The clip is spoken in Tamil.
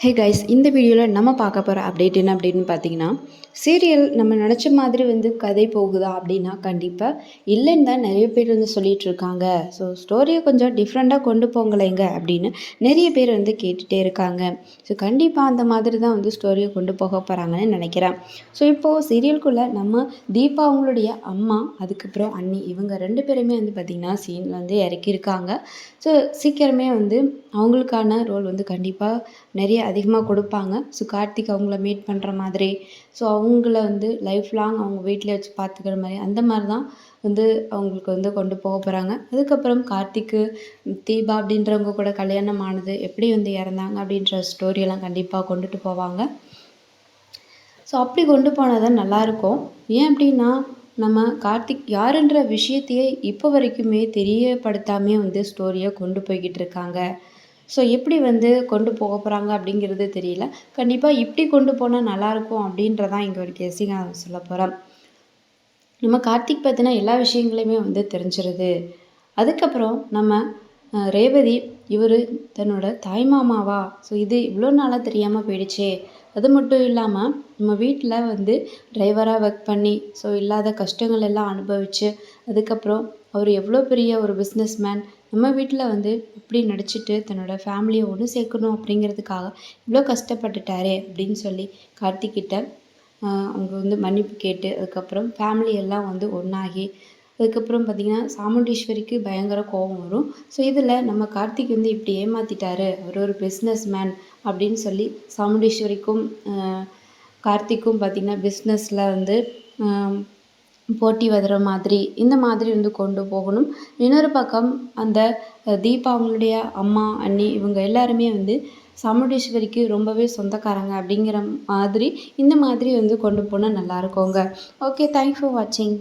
ஹே கைஸ் இந்த வீடியோவில் நம்ம பார்க்க போகிற அப்டேட் என்ன அப்படின்னு பார்த்தீங்கன்னா சீரியல் நம்ம நினச்ச மாதிரி வந்து கதை போகுதா அப்படின்னா கண்டிப்பாக இல்லைன்னு தான் நிறைய பேர் வந்து சொல்லிகிட்டு இருக்காங்க. ஸோ ஸ்டோரியை கொஞ்சம் டிஃப்ரெண்ட்டாக கொண்டு போங்களேங்க அப்படின்னு நிறைய பேர் வந்து கேட்டுகிட்டே இருக்காங்க. ஸோ கண்டிப்பாக அந்த மாதிரி தான் வந்து ஸ்டோரியை கொண்டு போக போகிறாங்கன்னு நினைக்கிறேன். ஸோ இப்போது சீரியலுக்குள்ளே நம்ம தீபா அவங்களுடைய அம்மா அதுக்கப்புறம் அண்ணி இவங்க ரெண்டு பேருமே வந்து பார்த்திங்கன்னா சீனில் வந்து இறக்கியிருக்காங்க. ஸோ சீக்கிரமே வந்து அவங்களுக்கான ரோல் வந்து கண்டிப்பாக நிறைய அதிகமாக கொடுப்பாங்க. ஸோ கார்த்திக் அவங்கள மீட் பண்ணுற மாதிரி. ஸோ அவங்கள வந்து லைஃப் லாங் அவங்க வீட்டிலே வச்சு பார்த்துக்கிற மாதிரி. அந்த மாதிரி தான் வந்து அவங்களுக்கு வந்து கொண்டு போக போகிறாங்க அதுக்கப்புறம் கார்த்திக்கு தீபா அப்படின்றவங்க கூட கல்யாணம் ஆனது எப்படி வந்து இறந்தாங்க அப்படின்ற ஸ்டோரியெல்லாம் கண்டிப்பாக கொண்டுட்டு போவாங்க. ஸோ அப்படி கொண்டு போனால் தான் நல்லாயிருக்கும் ஏன் அப்படின்னா நம்ம கார்த்திக் யாருன்ற விஷயத்தையே இப்போ வரைக்குமே தெரியப்படுத்தாமே வந்து ஸ்டோரியை கொண்டு போய்கிட்டு இருக்காங்க. ஸோ எப்படி வந்து கொண்டு போக போகிறாங்க அப்படிங்கிறது தெரியல. கண்டிப்பாக இப்படி கொண்டு போனால் நல்லாயிருக்கும் அப்படின்றதான் இங்கே ஒரு கேசிங் நான் சொல்ல போகிறேன் நம்ம கார்த்திக் பற்றின எல்லா விஷயங்களையுமே வந்து தெரிஞ்சிருது. அதுக்கப்புறம் நம்ம ரேவதி இவர் தன்னோட தாய்மாமாவா ஸோ இது இவ்வளோ நாளாக தெரியாமல் போயிடுச்சே. அது மட்டும் இல்லாமல் நம்ம வீட்டில் வந்து டிரைவராக ஒர்க் பண்ணி ஸோ இல்லாத கஷ்டங்கள் எல்லாம் அனுபவித்து அதுக்கப்புறம் அவர் எவ்வளோ பெரிய ஒரு பிஸ்னஸ் மேன் நம்ம வீட்டில் வந்து இப்படி நடிச்சிட்டு தன்னோட ஃபேமிலியை ஒன்று சேர்க்கணும் அப்படிங்கிறதுக்காக இவ்வளோ கஷ்டப்பட்டுட்டாரே அப்படின்னு சொல்லி கார்த்திக்கிட்ட அவங்க வந்து மன்னிப்பு கேட்டு அதுக்கப்புறம் ஃபேமிலி எல்லாம் வந்து ஒன்றாகி அதுக்கப்புறம் பார்த்திங்கன்னா சாமுண்டீஸ்வரிக்கு பயங்கர கோபம் வரும். ஸோ இதில் நம்ம கார்த்திக் வந்து இப்படி ஏமாற்றிட்டாரு அவர் ஒரு பிஸ்னஸ் மேன் அப்படின்னு சொல்லி சாமுண்டீஸ்வரிக்கும் கார்த்திக்கும் பார்த்திங்கன்னா பிஸ்னஸில் வந்து போட்டி வதுற மாதிரி இந்த மாதிரி வந்து கொண்டு போகணும். இன்னொரு பக்கம் அந்த தீபா அவங்களுடைய அம்மா அண்ணி இவங்க எல்லாருமே வந்து சாமுண்டீஸ்வரிக்கு ரொம்பவே சொந்தக்காரங்க அப்படிங்கிற மாதிரி இந்த மாதிரி வந்து கொண்டு போனால் நல்லா இருக்குங்க. ஓகே தேங்க்ஸ் ஃபார் வாட்சிங்